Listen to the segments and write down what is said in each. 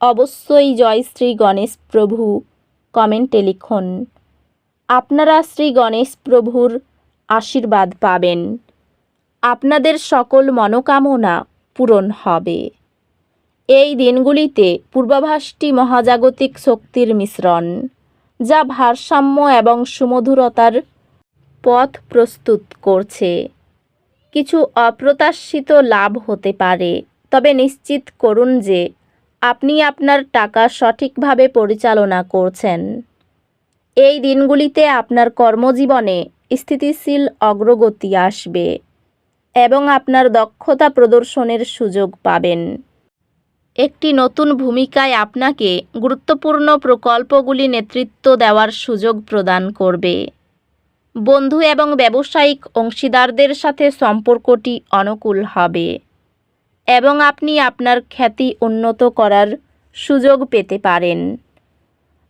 অবশ্যই জয় শ্রী গণেশ প্রভু, কমেন্টে লিখুন। আপনারা শ্রী গণেশ প্রভুর আশীর্বাদ পাবেন। আপনাদের সকল মনোকামনা পূরণ হবে। এই দিনগুলিতে পূর্বাভাসটি মহাজাগতিক শক্তির মিশ্রণ, যা ভারসাম্য এবং সুমধুরতার পথ প্রস্তুত করছে। কিছু অপ্রত্যাশিত লাভ হতে পারে, তবে নিশ্চিত করুন যে আপনি আপনার টাকা সঠিকভাবে পরিচালনা করছেন। এই দিনগুলিতে আপনার কর্মজীবনে স্থিতিশীল অগ্রগতি আসবে এবং আপনার দক্ষতা প্রদর্শনের সুযোগ পাবেন। একটি নতুন ভূমিকায় আপনাকে গুরুত্বপূর্ণ প্রকল্পগুলি নেতৃত্ব দেওয়ার সুযোগ প্রদান করবে। বন্ধু এবং ব্যবসায়িক অংশীদারদের সাথে সম্পর্কটি অনুকূল হবে। এবং আপনি আপনার খ্যাতি উন্নত করার সুযোগ পেতে পারেন।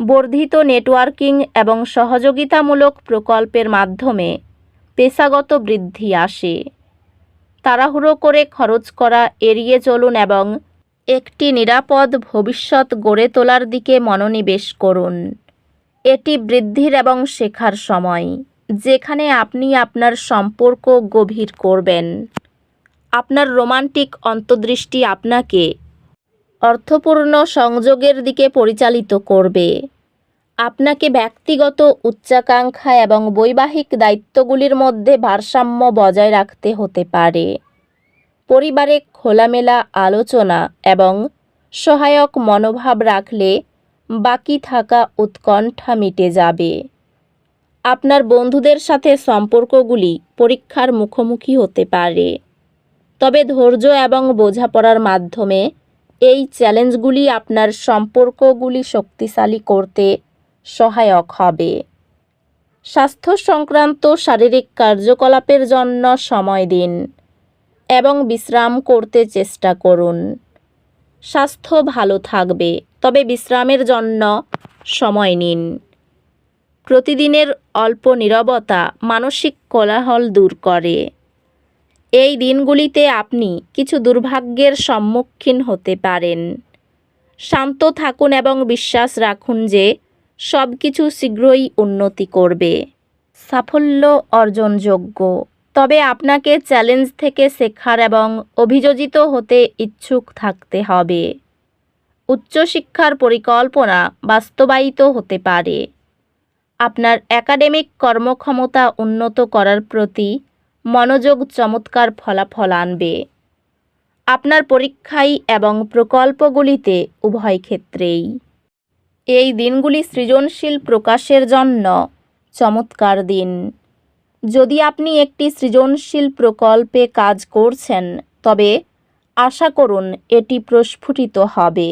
বর্ধিত নেটওয়ার্কিং এবং সহযোগিতামূলক প্রকল্পের মাধ্যমে পেশাগত বৃদ্ধি আসে। তাড়াহুড়ো করে খরচ করা এড়িয়ে চলুন এবং একটি নিরাপদ ভবিষ্যৎ গড়ে তোলার দিকে মনোনিবেশ করুন। এটি বৃদ্ধির এবং শেখার সময়, যেখানে আপনি আপনার সম্পর্ক গভীর করবেন। আপনার রোমান্টিক অন্তর্দৃষ্টি আপনাকে অর্থপূর্ণ সংযোগের দিকে পরিচালিত করবে। আপনাকে ব্যক্তিগত উচ্চাকাঙ্ক্ষা এবং বৈবাহিক দায়িত্বগুলির মধ্যে ভারসাম্য বজায় রাখতে হতে পারে। পরিবারে খোলামেলা আলোচনা এবং সহায়ক মনোভাব রাখলে বাকি থাকা উৎকণ্ঠা মিটে যাবে। আপনার বন্ধুদের সাথে সম্পর্কগুলি পরীক্ষার মুখোমুখি হতে পারে। তবে ধৈর্য এবং বোঝাপড়ার মাধ্যমে এই চ্যালেঞ্জগুলি আপনার সম্পর্কগুলি শক্তিশালী করতে সহায়ক হবে। স্বাস্থ্য সংক্রান্ত শারীরিক কার্যকলাপের জন্য সময় দিন এবং বিশ্রাম করতে চেষ্টা করুন। স্বাস্থ্য ভালো থাকবে, তবে বিশ্রামের জন্য সময় নিন। প্রতিদিনের অল্প নীরবতা মানসিক কোলাহল দূর করে। এই দিনগুলিতে আপনি কিছু দুর্ভাগ্যের সম্মুখীন হতে পারেন। শান্ত থাকুন এবং বিশ্বাস রাখুন যে সব কিছু শীঘ্রই উন্নতি করবে। সাফল্য অর্জনযোগ্য। তবে আপনাকে চ্যালেঞ্জ থেকে শেখার এবং অভিযোজিত হতে ইচ্ছুক থাকতে হবে। উচ্চশিক্ষার পরিকল্পনা বাস্তবায়িত হতে পারে। আপনার একাডেমিক কর্মক্ষমতা উন্নত করার প্রতি মনোযোগ চমৎকার ফলাফল আনবে। আপনার পরীক্ষায় এবং প্রকল্পগুলিতে উভয় ক্ষেত্রেই। এই দিনগুলি সৃজনশীল প্রকাশের জন্য চমৎকার দিন। যদি আপনি একটি সৃজনশীল প্রকল্পে কাজ করছেন, তবে আশা করুন এটি প্রস্ফুটিত হবে।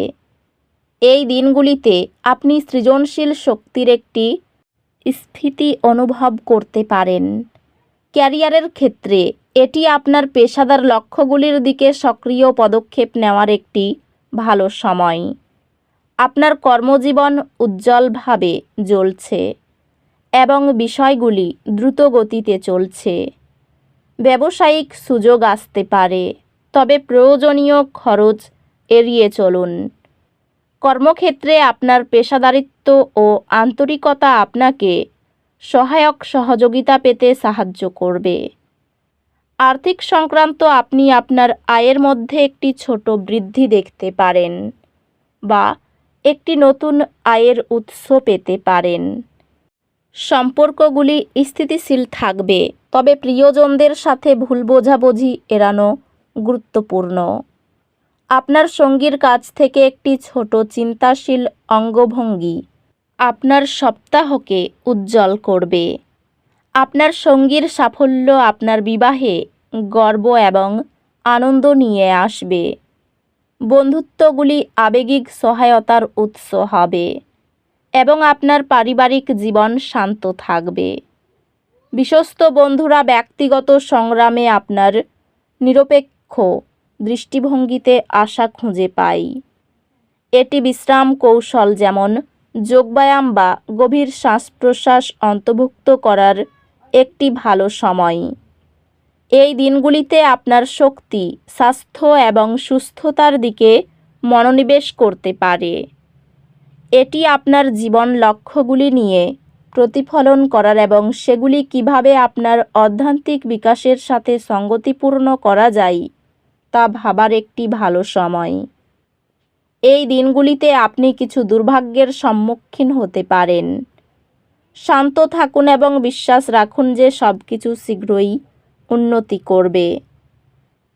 এই দিনগুলিতে আপনি সৃজনশীল শক্তির একটি স্ফীতি অনুভব করতে পারেন। ক্যারিয়ারের ক্ষেত্রে, এটি আপনার পেশাদার লক্ষ্যগুলির দিকে সক্রিয় পদক্ষেপ নেওয়ার একটি ভালো সময়। আপনার কর্মজীবন উজ্জ্বলভাবে জ্বলছে এবং বিষয়গুলি দ্রুত গতিতে চলছে। ব্যবসায়িক সুযোগ আসতে পারে, তবে প্রয়োজনীয় খরচ এড়িয়ে চলুন। কর্মক্ষেত্রে আপনার পেশাদারিত্ব ও আন্তরিকতা আপনাকে সহায়ক সহযোগিতা পেতে সাহায্য করবে। আর্থিক সংক্রান্ত আপনি আপনার আয়ের মধ্যে একটি ছোট বৃদ্ধি দেখতে পারেন বা একটি নতুন আয়ের উৎস পেতে পারেন। সম্পর্কগুলি স্থিতিশীল থাকবে, তবে প্রিয়জনদের সাথে ভুল বোঝাবুঝি এড়ানো গুরুত্বপূর্ণ। আপনার সঙ্গীর কাছ থেকে একটি ছোট চিন্তাশীল অঙ্গভঙ্গি আপনার সপ্তাহকে উজ্জ্বল করবে। আপনার সঙ্গীর সাফল্য আপনার বিবাহে গর্ব এবং আনন্দ নিয়ে আসবে। বন্ধুত্বগুলি আবেগিক সহায়তার উৎস হবে এবং আপনার পারিবারিক জীবন শান্ত থাকবে। বিশ্বস্ত বন্ধুরা ব্যক্তিগত সংগ্রামে আপনার নিরপেক্ষ দৃষ্টিভঙ্গিতে আশা খুঁজে পাই এটি বিশ্রাম কৌশল যেমন যোগব্যায়াম বা গভীর শ্বাস প্রশ্বাস অন্তর্ভুক্ত করার একটি ভালো সময়। এই দিনগুলিতে আপনার শক্তি, স্বাস্থ্য এবং সুস্থতার দিকে মনোনিবেশ করতে পারে। এটি আপনার জীবন লক্ষ্যগুলি নিয়ে প্রতিফলন করার এবং সেগুলি কীভাবে আপনার অধ্যান্তিক বিকাশের সাথে সঙ্গতিপূর্ণ করা যায় তা ভাবার একটি ভালো সময়। এই দিনগুলিতে আপনি কিছু দুর্ভাগ্যের সম্মুখীন হতে পারেন। শান্ত থাকুন এবং বিশ্বাস রাখুন যে সব কিছু শীঘ্রই উন্নতি করবে।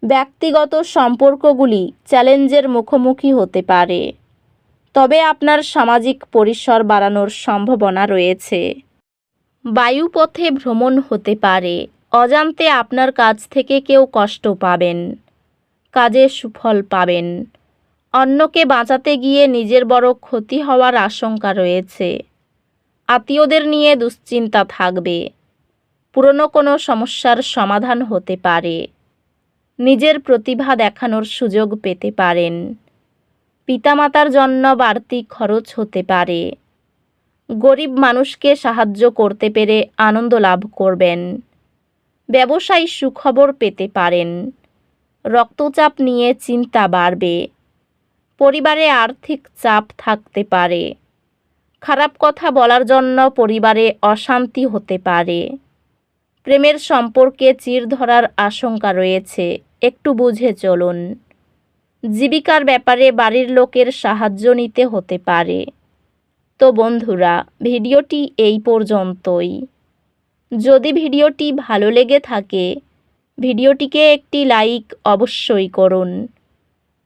ব্যক্তিগত সম্পর্কগুলি চ্যালেঞ্জের মুখোমুখি হতে পারে। তবে আপনার সামাজিক পরিসর বাড়ানোর সম্ভাবনা রয়েছে। বায়ুপথে ভ্রমণ হতে পারে। অজান্তে আপনার কাছ থেকে কেউ কষ্ট পাবেন। কাজে সুফল পাবেন। অন্যকে বাঁচাতে গিয়ে নিজের বড় ক্ষতি হওয়ার আশঙ্কা রয়েছে। আত্মীয়দের নিয়ে দুশ্চিন্তা থাকবে। পুরনো কোনো সমস্যার সমাধান হতে পারে। নিজের প্রতিভা দেখানোর সুযোগ পেতে পারেন। পিতামাতার জন্য বাড়তি খরচ হতে পারে। গরিব মানুষকে সাহায্য করতে পেরে আনন্দ লাভ করবেন। ব্যবসায়ী সুখবর পেতে পারেন। রক্তচাপ নিয়ে চিন্তা বাড়বে। পরিবারে আর্থিক চাপ থাকতে পারে। খারাপ কথা বলার জন্য পরিবারে অশান্তি হতে পারে। প্রেমের সম্পর্কে চির ধরার আশঙ্কা রয়েছে। একটু বুঝে চলুন। জীবিকার ব্যাপারে বাড়ির লোকের সাহায্য নিতে হতে পারে। তো বন্ধুরা, ভিডিওটি এই পর্যন্তই। যদি ভিডিওটি ভালো লেগে থাকে, ভিডিওটিকে একটি লাইক অবশ্যই করুন।